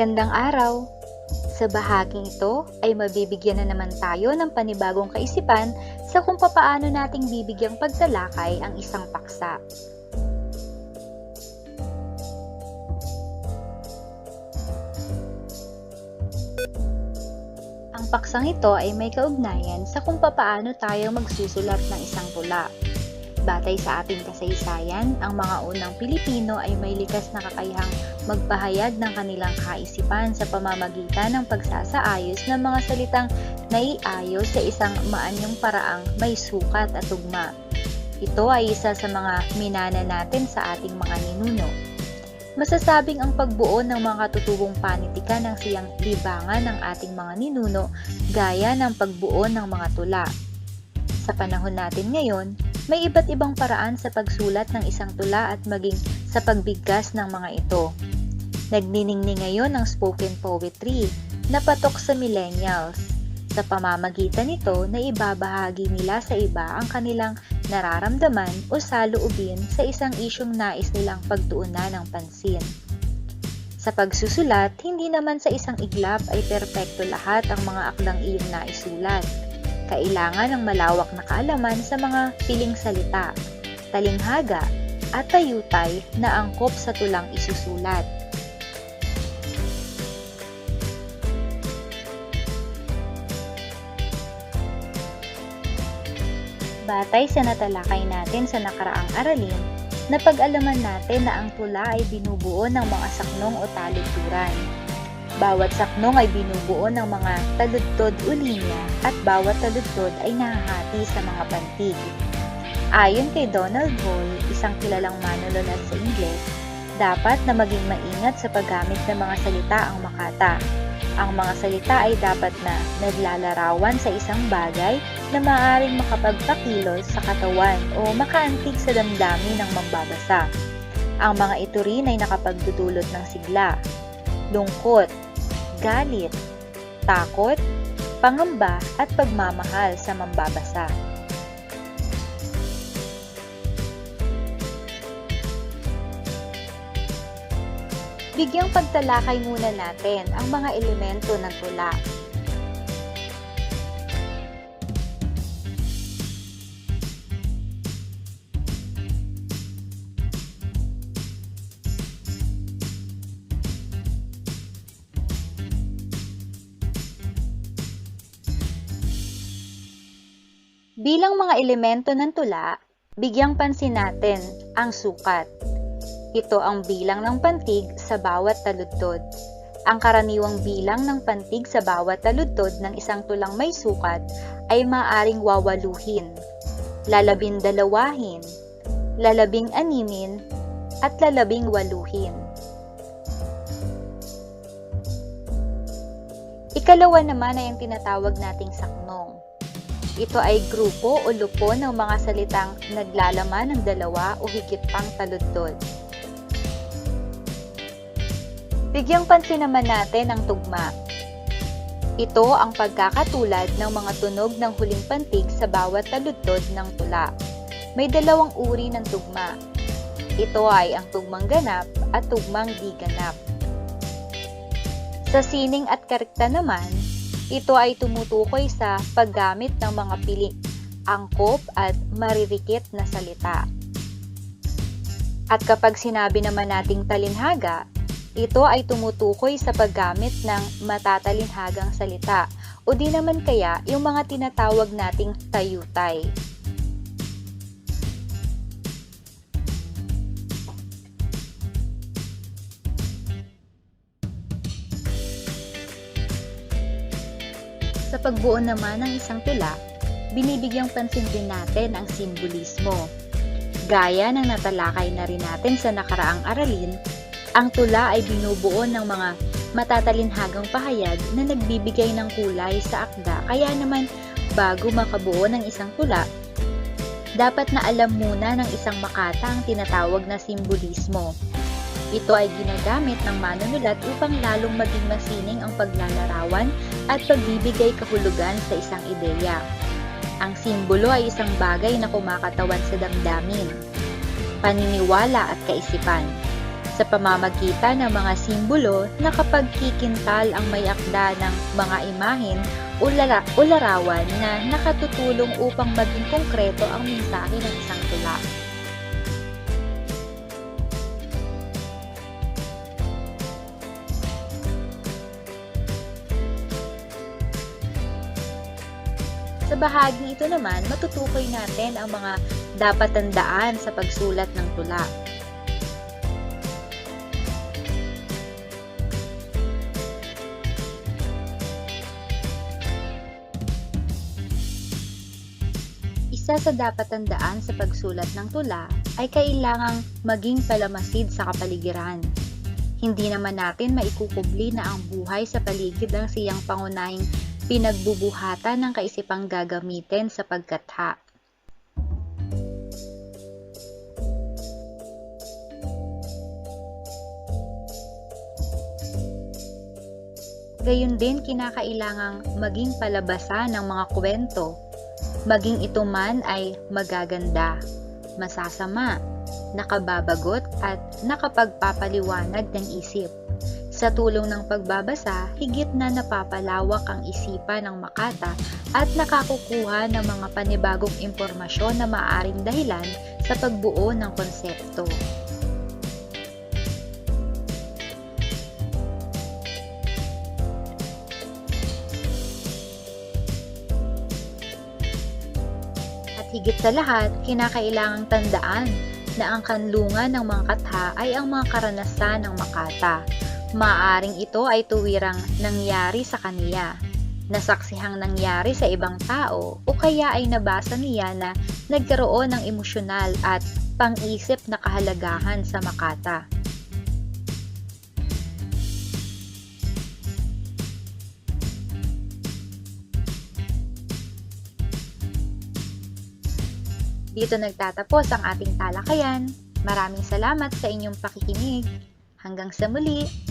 Magandang araw! Sa bahaging ito ay mabibigyan na naman tayo ng panibagong kaisipan sa kung papaano nating bibigyang pagtalakay ang isang paksa. Ang paksang ito ay may kaugnayan sa kung papaano tayo magsusulat ng isang tula. Batay sa ating kasaysayan, ang mga unang Pilipino ay may likas na kakayahang magpahayag ng kanilang kaisipan sa pamamagitan ng pagsasaayos ng mga salitang naiayos sa isang maanyong paraang may sukat at tugma. Ito ay isa sa mga minana natin sa ating mga ninuno. Masasabing ang pagbuo ng mga katutubong panitikan ng siyang libangan ng ating mga ninuno gaya ng pagbuo ng mga tula. Sa panahon natin ngayon, may iba't ibang paraan sa pagsulat ng isang tula at maging sa pagbigkas ng mga ito. Nagniningning ngayon ang spoken poetry na patok sa millennials. Sa pamamagitan nito na ibabahagi nila sa iba ang kanilang nararamdaman o saloobin sa isang isyong nais nilang pagtuunan ng pansin. Sa pagsusulat, hindi naman sa isang iglap ay perpekto lahat ang mga akdang iyong naisulat. Kailangan ng malawak na kaalaman sa mga piling salita, talinghaga, at tayutay na angkop sa tulang isusulat. Batay sa natalakay natin sa nakaraang aralin, napag-alaman natin na ang tula ay binubuo ng mga saknong o taludturan. Bawat saknong ay binubuo ng mga taludtod o linya at bawat taludtod ay nahahati sa mga pantig. Ayon kay Donald Hall, isang kilalang manunulat sa Ingles, dapat na maging maingat sa paggamit ng mga salita ang makata. Ang mga salita ay dapat na naglalarawan sa isang bagay na maaaring makapagpakilos sa katawan o makaantig sa damdamin ng mambabasa. Ang mga ito rin ay nakapagdudulot ng sigla, lungkot, galit, takot, pangamba at pagmamahal sa mambabasa. Bigyang pagtalakay muna natin ang mga elemento ng tula. Bilang mga elemento ng tula, bigyang pansin natin ang sukat. Ito ang bilang ng pantig sa bawat taludtod. Ang karaniwang bilang ng pantig sa bawat taludtod ng isang tulang may sukat ay maaring wawaluhin, lalabing dalawahin, lalabing animin, at lalabing waluhin. Ikalawa naman ay ang tinatawag nating saknong. Ito ay grupo o lupo ng mga salitang naglalaman ng dalawa o higit pang taludtod. Bigyang pansin naman natin ang tugma. Ito ang pagkakatulad ng mga tunog ng huling pantig sa bawat taludtod ng tula. May dalawang uri ng tugma. Ito ay ang tugmang ganap at tugmang di ganap. Sa sining at karikta naman, ito ay tumutukoy sa paggamit ng mga piling, angkop at maririkit na salita. At kapag sinabi naman nating talinhaga, ito ay tumutukoy sa paggamit ng matatalinhagang salita o di naman kaya yung mga tinatawag nating tayutay. Sa pagbuo naman ng isang tula, binibigyang pansin din natin ang simbolismo. Gaya ng natalakay na rin natin sa nakaraang aralin, ang tula ay binubuo ng mga matatalinhagang pahayag na nagbibigay ng kulay sa akda. Kaya naman, bago makabuo ng isang tula, dapat na alam muna ng isang makata ang tinatawag na simbolismo. Ito ay ginagamit ng manunulat upang lalong maging masining ang paglalarawan at pagbibigay kahulugan sa isang ideya. Ang simbolo ay isang bagay na kumakatawan sa damdamin, paniniwala at kaisipan. sa pamamagitan ng mga simbolo na kapag kikintal ang may akda ng mga imahen o, lara- o larawan na nakatutulong upang maging konkreto ang mensahe ng isang tula. Sa bahaging ito naman, matutukoy natin ang mga dapat tandaan sa pagsulat ng tula. Isa sa dapat tandaan sa pagsulat ng tula ay kailangang maging palamasid sa kapaligiran. Hindi naman natin maikukubli na ang buhay sa paligid ang siyang pangunahing pinagbubuhatan ng kaisipang gagamitin sa pagkatha. Gayun din kinakailangang maging palabasa ng mga kwento, maging ito man ay magaganda, masasama, nakababagot at nakapagpapaliwanag ng isip. Sa tulong ng pagbabasa, higit na napapalawak ang isipan ng makata at nakakukuha ng mga panibagong impormasyon na maaring dahilan sa pagbuo ng konsepto. Higit sa lahat, kinakailangang tandaan na ang kanlungan ng mga katha ay ang mga karanasan ng makata. Maaring ito ay tuwirang nangyari sa kaniya, nasaksihang nangyari sa ibang tao o kaya ay nabasa niya na nagkaroon ng emosyonal at pang-isip na kahalagahan sa makata. Dito nagtatapos ang ating talakayan. Maraming salamat sa inyong pakikinig. Hanggang sa muli!